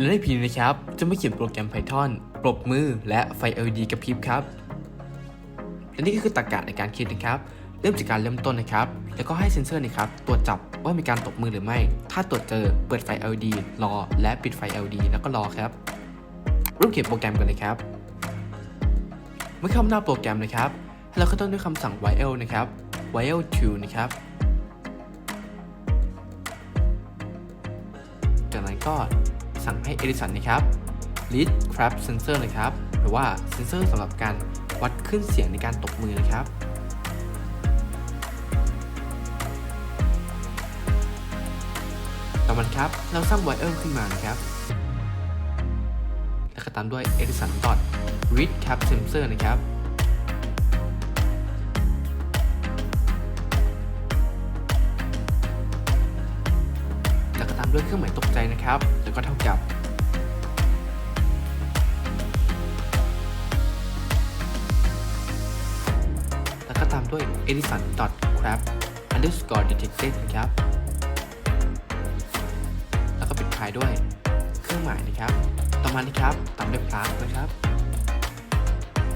และในพีนี้นะครับ จะมาเขียนโปรแกรม Python ปรบมือและไฟ LED กระพริบครับ และนี่ก็คือตรรกะในการคิดนะครับ เริ่มจากการเริ่มต้นนะครับ แล้วก็ให้เซนเซอร์นะครับตรวจจับว่ามีการตบมือหรือไม่ ถ้าตรวจเจอเปิดไฟ LED รอ และปิดไฟ LED แล้วก็รอครับเริ่มเขียนโปรแกรมกันเลยครับ เมื่อเข้าหน้าโปรแกรมนะครับเราขึ้นต้นด้วยคำสั่ง while นะครับ while to นะครับ จากนั้นก็ สั่งให้ Edison นนะครับ lead crab sensor นะครับ หรือว่าเซนเซอร์สำหรับการวัดขึ้นเสียงในการตบมือนะครับต่อมาครับเราสร้าง wire ขึ้นมานะครับ แล้วก็ตามด้วย Edison dot read cap sensor นะครับ ด้วยเครื่องหมายตกใจนะครับ แล้วก็เท่ากับแล้วก็ตามด้วย edison crab underscore detected นะครับ แล้วก็ปิดท้ายด้วยเครื่องหมายนะครับ ต่อมานะครับตามด้วย plus นะครับ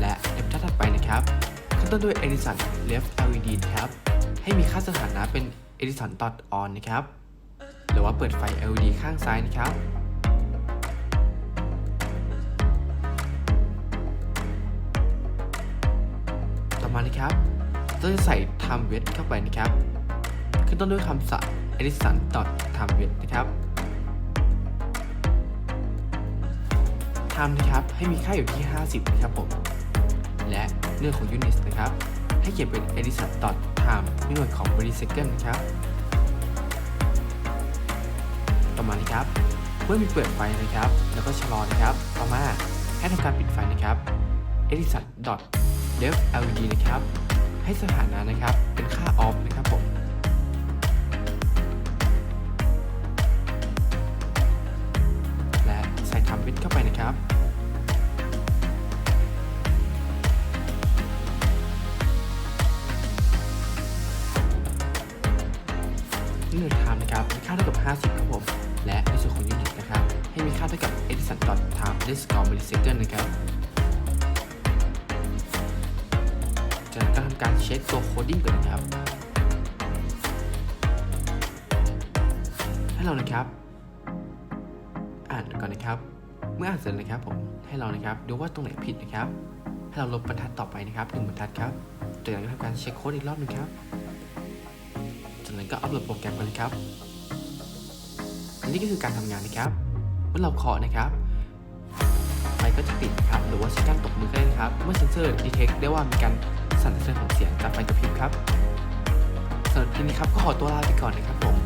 และในบรรทัดถัดไปนะครับขึ้นต้นด้วย edison left led นะครับ ให้มีค่าสถานะเป็น edison on นะครับ หรือว่าเปิดไฟ LED ข้างซ้ายนะครับ ต่อมานะครับเราจะใส่ time wait เข้าไปนะครับ ขึ้นต้นด้วยคำสั่ง edison dot time wait นะครับ time นะครับ ให้มีค่าอยู่ที่ 50 นะครับผม และเรื่องของ units นะครับ ให้เขียนเป็น edison dot time ด้วยหน่วยของ millisecond นะครับ มานะครับ เมื่อมีเปิดไฟนะครับ แล้วก็ชะลอนะครับ ต่อมาให้ทำการปิดไฟนะครับ edison dot left led นะครับ ให้สถานะนะครับ เป็นค่า off นะครับผมและใส่ทำวิดเข้าไปนะครับหนี่คือนะครับมีค่าเท่ากับ 50ครับผม และในส่วนของ unit นะครับ ให้มีค่าเท่ากับ edison dot time underscore millisecond นะครับจากนั้นก็ทำการเช็คตัวโคดดิ้งก่อนนะครับ ให้เรานะครับ อ่านก่อนนะครับ เมื่ออ่านเสร็จนะครับผม ให้เรานะครับดูว่าตรงไหนผิดนะครับ ให้เราลบบรรทัดต่อไปนะครับหนึ่งบรรทัดครับ จากนั้นก็ทำการเช็คโค้ดอีกรอบหนึงครับ จากนั้นก็อัปโหลดโปรแกรมกันนะครับ นี่ก็คือการทำงานนะครับ เมื่อเราเคาะนะครับไฟก็จะติดนะครับ หรือว่าใช้การตบมือก็ได้นะครับ เมื่อเซนเซอร์ดีเทคได้ว่ามีการสั่นสะเทือนของเสียงจากไฟกระพริบครับสำหรับทีนี้ครับก็ขอตัวลาไปก่อนนะครับผม